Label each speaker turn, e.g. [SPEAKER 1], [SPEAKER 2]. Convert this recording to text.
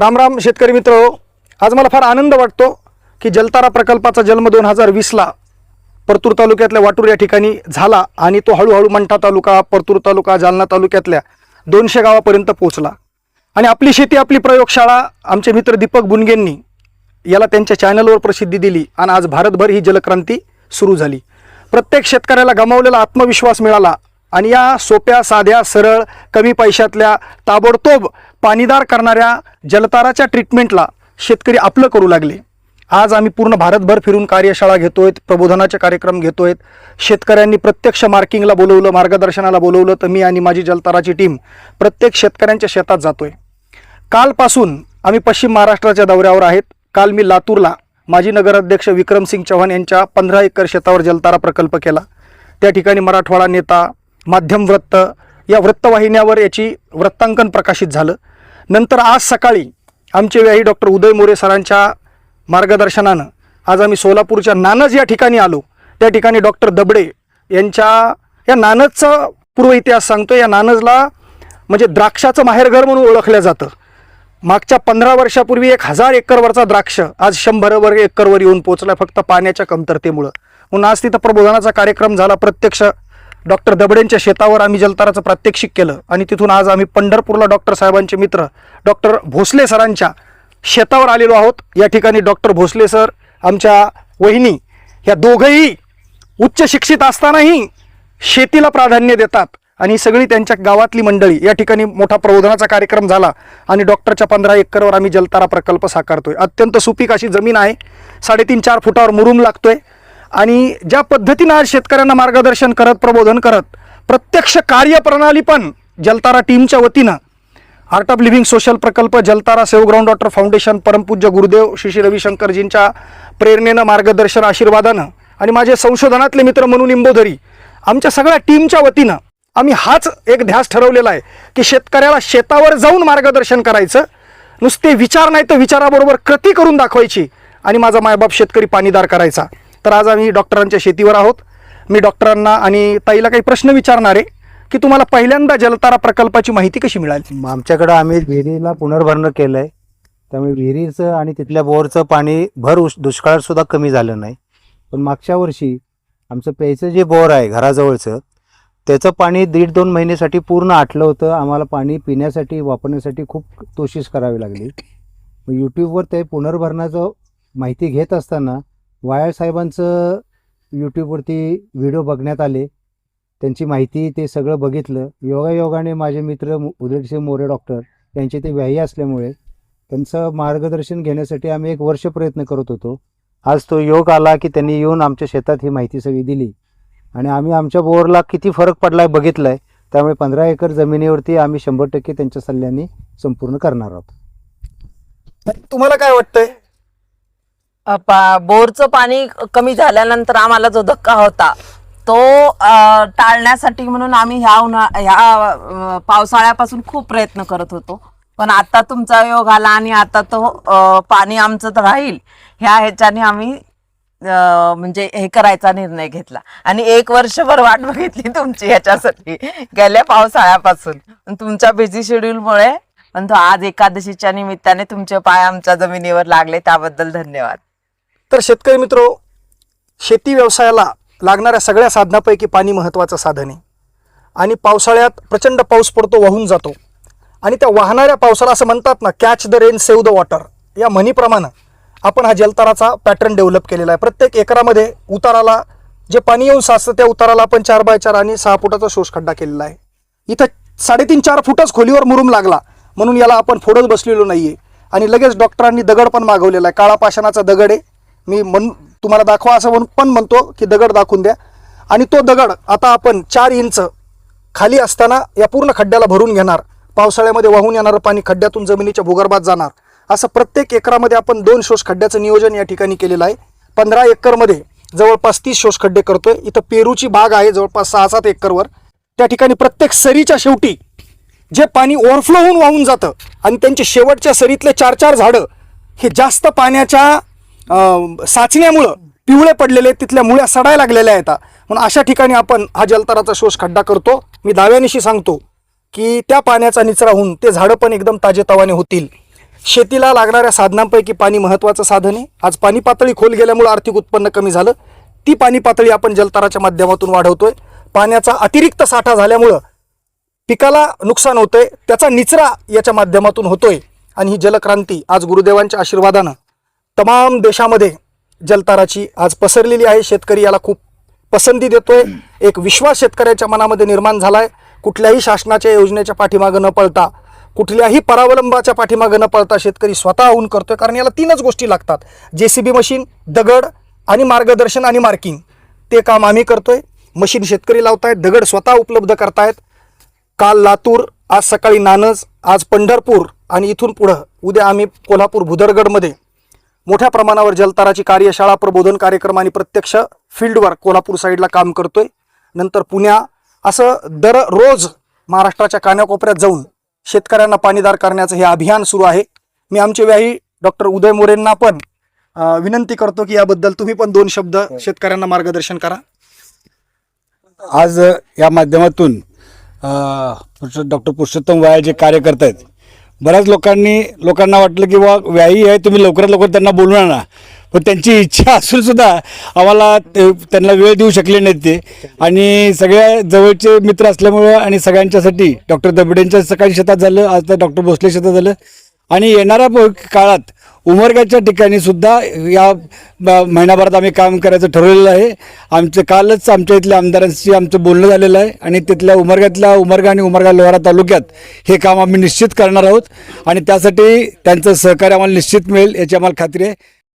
[SPEAKER 1] रामराम शेतकरी मित्र आज मला फार आनंद वाटतो की जलतारा प्रकल्पाचा जन्म दोन हजार वीसला परतूर तालुक्यातल्या वाटूर या ठिकाणी झाला आणि तो हळूहळू मंठा तालुका परतूर तालुका जालना तालुक्यातल्या दोनशे गावापर्यंत पोहोचला. आणि आपली शेती आपली प्रयोगशाळा आमचे मित्र दीपक बुनगेंनी याला त्यांच्या चॅनलवर प्रसिद्धी दिली आणि आज भारतभर ही जलक्रांती सुरू झाली. प्रत्येक शेतकऱ्याला गमावलेला आत्मविश्वास मिळाला आणि या सोप्या साध्या सरळ कमी पैशातल्या ताबडतोब पाणीदार करणाऱ्या जलताराच्या ट्रीटमेंटला शेतकरी आपलं करू लागले. आज आम्ही पूर्ण भारतभर फिरून कार्यशाळा घेतोय प्रबोधनाचे कार्यक्रम घेतोय. शेतकऱ्यांनी प्रत्यक्ष मार्किंगला बोलवलं मार्गदर्शनाला बोलवलं तर मी आणि माझी जलताराची टीम प्रत्येक शेतकऱ्यांच्या शेतात जातोय. कालपासून आम्ही पश्चिम महाराष्ट्राच्या दौऱ्यावर आहेत. काल मी लातूरला माजी नगराध्यक्ष विक्रमसिंग चव्हाण यांच्या पंधरा एकर शेतावर जलतारा प्रकल्प केला. त्या ठिकाणी मराठवाडा नेता माध्यम वृत्त या वृत्तवाहिन्यावर याची वृत्तांकन प्रकाशित झालं. नंतर आज सकाळी आमचे व्याही डॉक्टर उदय मोरे सरांच्या मार्गदर्शनानं आज आम्ही सोलापूरच्या नानज या ठिकाणी आलो. त्या ठिकाणी डॉक्टर दबडे यांच्या या नानजचा पूर्व इतिहास सांगतो या नानजला म्हणजे द्राक्षाचं माहेरघर म्हणून ओळखलं जातं. मागच्या पंधरा वर्षापूर्वी एक हजार एकरवरचा द्राक्ष आज शंभरवर एकरवर येऊन पोचला फक्त पाण्याच्या कमतरतेमुळं. म्हणून आज तिथं प्रबोधनाचा कार्यक्रम झाला प्रत्यक्ष डॉक्टर दबडेंच्या शेतावर आम्ही जलताराचं प्रात्यक्षिक केलं आणि तिथून आज आम्ही पंढरपूरला डॉक्टर साहेबांचे मित्र डॉक्टर भोसले सरांच्या शेतावर आलेलो आहोत. या ठिकाणी डॉक्टर भोसले सर आमच्या वहिनी ह्या दोघंही उच्च शिक्षित असतानाही शेतीला प्राधान्य देतात आणि सगळी त्यांच्या गावातली मंडळी. या ठिकाणी मोठा प्रबोधनाचा कार्यक्रम झाला आणि डॉक्टरच्या पंधरा एकरवर आम्ही जलतारा प्रकल्प साकारतोय. अत्यंत सुपीक अशी जमीन आहे. साडेतीन चार फुटावर मुरुम लागतोय. आणि ज्या पद्धतीनं आज शेतकऱ्यांना मार्गदर्शन करत प्रबोधन करत प्रत्यक्ष कार्यप्रणाली पण जलतारा टीमच्या वतीनं आर्ट ऑफ लिव्हिंग सोशल प्रकल्प Jaltara save ground water foundation परमपूज्य गुरुदेव श्री श्री रविशंकरजींच्या प्रेरणेनं मार्गदर्शन आशीर्वादानं आणि माझे संशोधनातले मित्र म्हणून इंबोधरी आमच्या सगळ्या टीमच्या वतीनं आम्ही हाच एक ध्यास ठरवलेला आहे की शेतकऱ्याला शेतावर जाऊन मार्गदर्शन करायचं नुसते विचार नाही तर विचाराबरोबर कृती करून दाखवायची आणि माझा मायबाप शेतकरी पाणीदार करायचा. तर आज आम्ही डॉक्टरांच्या शेतीवर आहोत. मी डॉक्टरांना आणि ताईला काही प्रश्न विचारणार आहे की तुम्हाला पहिल्यांदा जलतारा प्रकल्पाची माहिती कशी मिळाली?
[SPEAKER 2] आमच्याकडं आम्ही विहिरीला पुनर्भरणं केलं आहे त्यामुळे विहिरीचं आणि तिथल्या बोरचं पाणी भर उश दुष्काळात सुद्धा कमी झालं नाही. पण मागच्या वर्षी आमचं प्यायचं जे बोर आहे घराजवळचं त्याचं पाणी दीड दोन महिन्यासाठी पूर्ण आटलं होतं. आम्हाला पाणी पिण्यासाठी वापरण्यासाठी खूप तोशीस करावी लागली. मग यूट्यूबवर ते पुनर्भरणाचं माहिती घेत असताना वायाळ साहेबांचं यूट्यूबवरती व्हिडिओ बघण्यात आले. त्यांची माहिती ते सगळं बघितलं. योगायोगाने माझे मित्र मु- उदयसिंह मोरे डॉक्टर यांचे ते व्याही असल्यामुळे त्यांचं मार्गदर्शन घेण्यासाठी आम्ही एक वर्ष प्रयत्न करत होतो. आज तो योग आला की त्यांनी येऊन आमच्या शेतात ही माहिती सगळी दिली. आणि आम्ही आमच्या बोरला किती फरक पडला आहे आहे त्यामुळे पंधरा एकर जमिनीवरती आम्ही शंभर टक्के त्यांच्या सल्ल्याने संपूर्ण करणार आहोत.
[SPEAKER 1] तुम्हाला काय वाटतंय?
[SPEAKER 3] अ, पा- बोरचं पाणी कमी झाल्यानंतर आम्हाला जो धक्का होता तो अ, टाळण्यासाठी म्हणून आम्ही ह्या उन्हा ह्या अ, पावसाळ्यापासून खूप प्रयत्न करत होतो. पण आता तुमचा योग आला आणि आता तो अ, पाणी आमचं तर राहील. ह्या ह्याच्याने आम्ही अ, म्हणजे हे करायचा निर्णय घेतला. आणि एक वर्षभर वाट बघितली तुमची ह्याच्यासाठी गेल्या पावसाळ्यापासून. पण तुमच्या बिझी शेड्यूलमुळे पण तो आज एकादशीच्या निमित्ताने तुमचे पाय आमच्या जमिनीवर लागले त्याबद्दल धन्यवाद.
[SPEAKER 1] तर शेतकरी मित्र शेती व्यवसायाला लागणाऱ्या सगळ्या साधनापैकी पाणी महत्त्वाचं साधन आहे. आणि पावसाळ्यात प्रचंड पाऊस पडतो वाहून जातो. आणि त्या वाहणाऱ्या पावसाला असं म्हणतात ना catch the rain save the water या म्हणीप्रमाणे आपण हा जलताराचा पॅटर्न डेव्हलप केलेला आहे. प्रत्येक एकरामध्ये उताराला जे पाणी येऊन साचतं त्या उताराला आपण चार बाय चार आणि सहा फुटाचा शोष खड्डा केलेला आहे. इथं साडेतीन चार फुटच खोलीवर मुरुम लागला म्हणून याला आपण फोडत बसलेलो नाहीये. आणि लगेच डॉक्टरांनी दगड पण मागवलेला आहे. काळा पाषाणाचा दगड आहे. मी म्हण तुम्हाला दाखवा असं म्हणून पण म्हणतो की दगड दाखवून द्या. आणि तो दगड आता आपण चार इंच खाली असताना या पूर्ण खड्ड्याला भरून घेणार. पावसाळ्यामध्ये वाहून येणारं पाणी खड्ड्यातून जमिनीच्या भूगर्भात जाणार. असं प्रत्येक एकरामध्ये आपण दोन शोष खड्ड्याचं नियोजन या ठिकाणी केलेलं आहे. पंधरा एकरमध्ये जवळपास तीस शोष खड्डे करतोय. इथं पेरूची बाग आहे जवळपास सहा सात एकरवर. त्या ठिकाणी प्रत्येक सरीच्या शेवटी जे पाणी ओव्हरफ्लो होऊन वाहून जातं आणि त्यांचे शेवटच्या सरीतले चार चार झाडं हे जास्त पाण्याच्या साचण्यामुळं पिवळे पडलेले तिथल्या मुळ्या सडायला लागलेल्या आहेत. म्हणून अशा ठिकाणी आपण हा जलतराचा शोष खड्डा करतो. मी दाव्यानिशी सांगतो की त्या पाण्याचा निचरा होऊन ते झाडं पण एकदम ताजेतवाने होतील. शेतीला लागणाऱ्या साधनांपैकी पाणी महत्त्वाचं साधन आहे. आज पाणी पातळी खोल गेल्यामुळे आर्थिक उत्पन्न कमी झालं. ती पाणी पातळी आपण जलतराच्या माध्यमातून वाढवतोय. पाण्याचा अतिरिक्त साठा झाल्यामुळं पिकाला नुकसान होतंय. त्याचा निचरा याच्या माध्यमातून होतोय. आणि ही जलक्रांती आज गुरुदेवांच्या आशीर्वादानं तमाम देशामध्ये जलताराची आज पसरलेली आहे. शेतकरी याला खूप पसंती देतोय. एक विश्वास शेतकऱ्याच्या मनामध्ये निर्माण झालाय. कुठल्याही शासनाच्या योजनेच्या पाठीमागं न पळता कुठल्याही परावलंबाच्या पाठीमागं न पळता शेतकरी स्वतःहून करतोय. कारण याला तीनच गोष्टी लागतात. जे सी बी मशीन दगड आणि मार्गदर्शन आणि मार्किंग. ते काम आम्ही करतोय. मशीन शेतकरी लावतायत. दगड स्वतः उपलब्ध करतायत. काल लातूर आज सकाळी नानज आज पंढरपूर आणि इथून पुढं. उद्या आम्ही कोल्हापूर भुदरगडमध्ये मोठ्या प्रमाणावर जलताराची कार्यशाळा प्रबोधन कार्यक्रम आणि प्रत्यक्ष फील्डवर कोल्हापूर साईडला काम करतोय. नंतर पुण्या असं दररोज महाराष्ट्राच्या कानाकोपऱ्यात जाऊन शेतकऱ्यांना पाणीदार करण्याचं हे अभियान सुरू आहे. मी आमचे व्याही डॉक्टर उदय मोरेंना पण विनंती करतो की याबद्दल तुम्ही पण दोन शब्द शेतकऱ्यांना मार्गदर्शन करा.
[SPEAKER 4] आज या माध्यमातून डॉक्टर पुरुषोत्तम वाया जे कार्य करत आहेत बऱ्याच लोकांनी लोकांना वाटलं की बा व्यायी आहे तुम्ही लवकरात लवकर त्यांना बोलून ना. पण त्यांची इच्छा असून सुद्धा आम्हाला त्यांना वेळ देऊ शकले नाहीत ते. आणि सगळ्या जवळचे मित्र असल्यामुळं आणि सगळ्यांच्यासाठी डॉक्टर दबडेंच्या सकाळी शेतात झालं आज तर डॉक्टर भोसले शेतात झालं. आणि येणाऱ्या काळात उमरगाच्या ठिकाणी सुद्धा या महिनाभरात आम्ही काम करायचं ठरवलेलं आहे. आमचं कालच आमच्या इथल्या आमदारांशी आमचं बोलणं झालेलं आहे आणि तिथल्या उमरगातल्या उमरगा आणि उमरगा लोहारा तालुक्यात हे काम आम्ही निश्चित करणार आहोत. आणि त्यासाठी त्यांचं सहकार्य आम्हाला निश्चित मिळेल याची आम्हाला खात्री आहे.